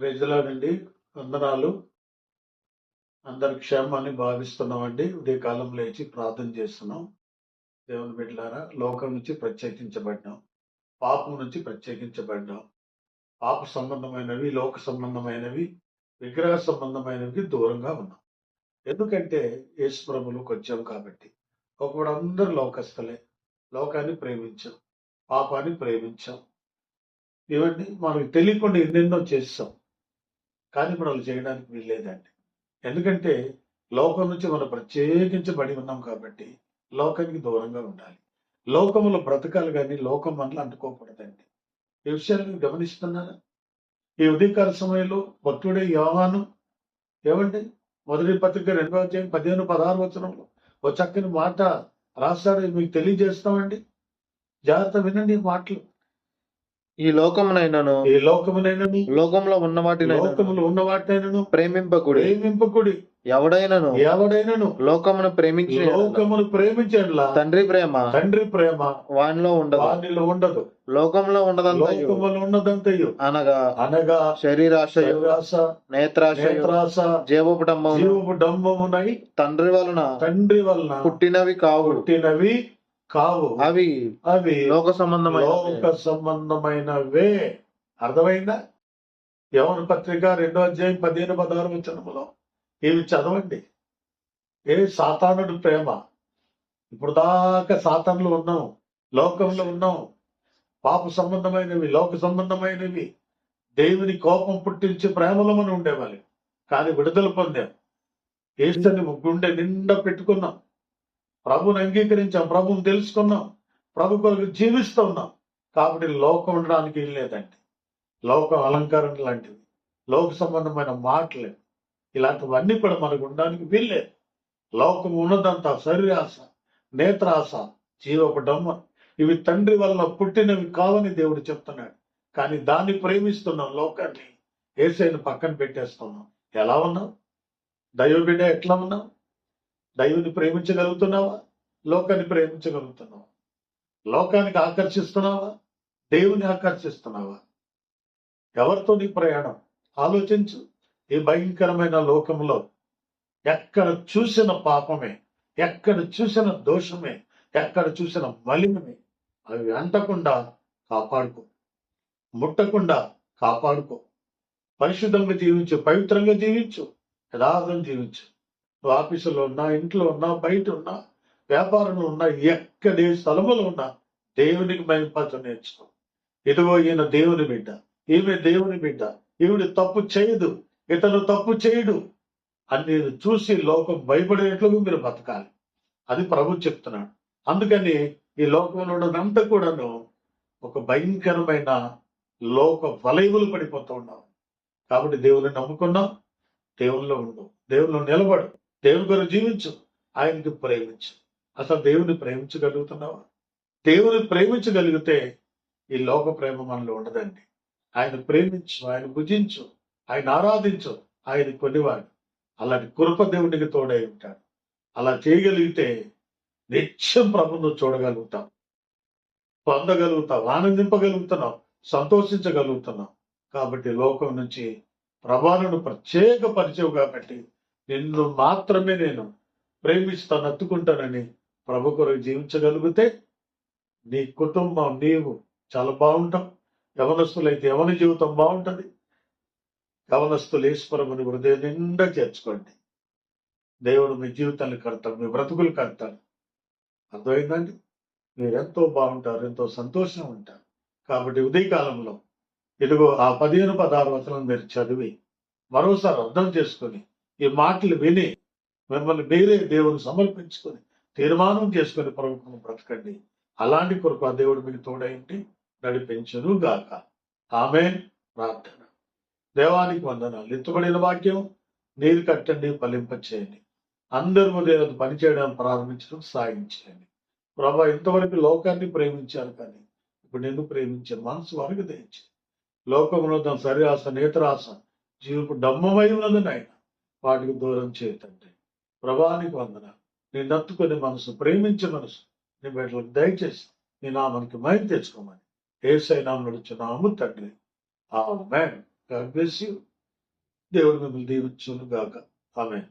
ప్రజలానండి వందనాలు. అందరి క్షేమాన్ని భావిస్తున్నామండి. ఉదయకాలం లేచి ప్రార్థన చేస్తున్నాం. దేవుని బిడ్డలారా లోకం నుంచి ప్రత్యేకించబడ్డాం. పాపం నుంచి ప్రత్యేకించబడ్డాం. పాప సంబంధమైనవి లోక సంబంధమైనవి విగ్రహ సంబంధమైనవి దూరంగా ఉన్నాం. ఎందుకంటే యేసు ప్రభులకు వచ్చాం కాబట్టి. ఒకప్పుడు అందరు లోకస్తులే. లోకాన్ని ప్రేమించాం. పాపాన్ని ప్రేమించాం. ఇవన్నీ మనకు తెలియకుండా ఎన్నెన్నో చేస్తాం. కానీ ఇప్పుడు చేయడానికి వీల్లేదండి. ఎందుకంటే లోకం నుంచి మనం ప్రత్యేకించబడి ఉన్నాం కాబట్టి లోకానికి దూరంగా ఉండాలి. లోకములో బ్రతకాలి కానీ లోకం మనలో అంటుకోకూడదండి. ఈ విషయాన్ని గమనిస్తున్నారా? ఈ ఉదయకాల సమయంలో భక్తుడే యోహాను ఏమండి? మొదటి పత్రిక రెండవ అధ్యాయం పదిహేను పదహారు వచనంలో ఓ చక్కని మాట రాస్తాడు మీకు తెలియజేస్తామండి? జాగ్రత్త వినండి మాటలు. ఈ లోకమునైనను ఈ లోకమునైనను లోకంలో ఉన్న వాటినైనను లోకములు ఉన్న వాటినైనను ప్రేమింపకుడి. ప్రేమింపకుడి. ఎవడైనను ఎవడైనను లోకమును ప్రేమించి లోకమును ప్రేమించండిలా తండ్రి ప్రేమ. తండ్రి ప్రేమ వానిలో ఉండదు. వానిలో ఉండదు. లోకంలో ఉండదంతయు లోకములు ఉన్నదంతయు. అనగా అనగా శరీరాశయు శరీరాశ నేత్రాశయు నేత్రాశ జీవపుటంబము జీవపు డంబమునై తండ్రి వలన తండ్రి వలన పుట్టినవి కావు. పుట్టినవి కావు. అవి అవి లోక సంబంధమైన లోక సంబంధమైనవే అర్థమైందా? యవన పత్రిక రెండో అధ్యాయం పదిహేను పదహారు వచనములో. ఇవి చదవండి. ఏ సాతానుడు ప్రేమ. ఇప్పుడు దాకా సాతానులు ఉన్నాం. లోకంలో ఉన్నాం. పాప సంబంధమైనవి లోక సంబంధమైనవి. దేవుని కోపం పుట్టించే ప్రేమలో మనం ఉండేవాళ్ళం. కానీ విడుదల పొందాం. ఏసుని గుండె నిండా పెట్టుకున్నాం. ప్రభుని అంగీకరించాం ప్రభుని తెలుసుకున్నాం ప్రభు కొరకు జీవిస్తూ ఉన్నాం. కాబట్టి లోకం ఉండడానికి ఏం లేదండి. లోకం అలంకరణ లాంటివి లోక సంబంధమైన మాటలు. ఇలాంటివన్నీ కూడా మనకు ఉండడానికి వీల్లేదు. లోకం ఉన్నదంతా శరీరాశ నేత్రాశ జీవపు డమ్మ ఇవి తండ్రి వల్ల పుట్టినవి కావని దేవుడు చెప్తున్నాడు. కానీ దాన్ని ప్రేమిస్తున్నాం లోకాన్ని. ఏసైని పక్కన పెట్టేస్తున్నాం. ఎలా ఉన్నావు దైవ బిడ్డ ఎట్లా ఉన్నావు దైవుని ప్రేమించగలుగుతున్నావా? లోకాన్ని ప్రేమించగలుగుతున్నావా? లోకానికి ఆకర్షిస్తున్నావా? దేవుని ఆకర్షిస్తున్నావా? ఎవరితో నీ ప్రయాణం? ఆలోచించు. ఈ భయంకరమైన లోకంలో ఎక్కడ చూసిన పాపమే ఎక్కడ చూసిన దోషమే ఎక్కడ చూసిన మలినమే అవి అంటకుండా కాపాడుకో. ముట్టకుండా కాపాడుకో. పరిశుద్ధంగా జీవించు పవిత్రంగా జీవించు యథార్థం జీవించు. ఆఫీసులో ఉన్నా ఇంట్లో ఉన్నా బయట ఉన్నా వ్యాపారంలో ఉన్నా ఎక్కడే స్థలములో ఉన్నా దేవునికి మైంపత నేర్చుకో. ఇదిగో ఈయన దేవుని బిడ్డ ఈమె దేవుని బిడ్డ ఈవిడ తప్పు చేయదు ఇతను తప్పు చేయడు అని నేను చూసి లోకం భయపడేట్లుగా మీరు బతకాలి. అది ప్రభు చెప్తున్నాడు. అందుకని ఈ లోకంలో ఉన్నదంతా కూడాను ఒక భయంకరమైన లోక వలయములు పడిపోతూ ఉన్నాం కాబట్టి దేవుని నమ్ముకున్నాం దేవుల్లో ఉండు దేవుళ్ళు నిలబడు. దేవుని కొరకు జీవించు. ఆయనకి ప్రేమించు. అసలు దేవుని ప్రేమించగలుగుతున్నావా? దేవుని ప్రేమించగలిగితే ఈ లోక ప్రేమ మనలో ఉండదండి. ఆయన ప్రేమించు ఆయన భుజించు ఆయన ఆరాధించు ఆయన కొనివాడు. అలాంటి కృప దేవునికి తోడై ఉంటాడు. అలా చేయగలిగితే నిత్యం ప్రభును చూడగలుగుతాం పొందగలుగుతాం ఆనందింపగలుగుతున్నాం సంతోషించగలుగుతున్నాం కాబట్టి లోకం నుంచి ప్రభాలను ప్రత్యేక పరిచయం కాబట్టి నిన్ను మాత్రమే నేను ప్రేమిస్తాను అత్తుకుంటానని ప్రభు కొరకు జీవించగలిగితే నీ కుటుంబం నీవు చాలా బాగుంటాం యవనస్తులైతే యవన జీవితం బాగుంటుంది. యవనస్తులు ఈశ్వరముని హృదయం నిండా చేర్చుకోండి. దేవుడు మీ జీవితాన్ని కడతాడు మీ బ్రతుకులు కడతాడు. అర్థమైందండి? మీరెంతో బాగుంటారు ఎంతో సంతోషం ఉంటారు. కాబట్టి ఉదయకాలంలో ఇదిగో ఆ పదిహేను పదహారు వచనం మీరు చదివి మరోసారి అర్థం చేసుకొని ఈ మాటలు విని మిమ్మల్ని మీరే దేవుని సమర్పించుకొని తీర్మానం చేసుకుని ప్రభుత్వం బ్రతకండి. అలాంటి కొరకు ఆ దేవుడు మీకు తోడైంటి నడిపించను గాక. ఆమె ప్రార్థన. దేవానికి వందనాలు. ఎత్తుబడిన వాక్యం నీరు కట్టండి ఫలింప చేయండి అందరి ఉదయం పనిచేయడం ప్రారంభించడం సాగించండి ప్రభా ఇంతవరకు లోకాన్ని ప్రేమించారు కానీ ఇప్పుడు నిన్ను ప్రేమించే మనసు వరకు దయచే లోకంలో తన సరిరాస నేత్రాస జీవపు డమ్మమై ఉన్నదని ఆయన వాటికి దూరం చేయతండి. ప్రభానికి వందన నీ నత్తుకొని మనసు ప్రేమించే మనసు నీ బిడ్డలకు దయచేసి నీ నామానికి మైండ్ తెచ్చుకోమని. ఏసై నామం నడుచున్నాము తండ్రి. ఆ మ్యాన్ God bless దేవుడు మిమ్మల్ని దీవించును గాక. ఆమె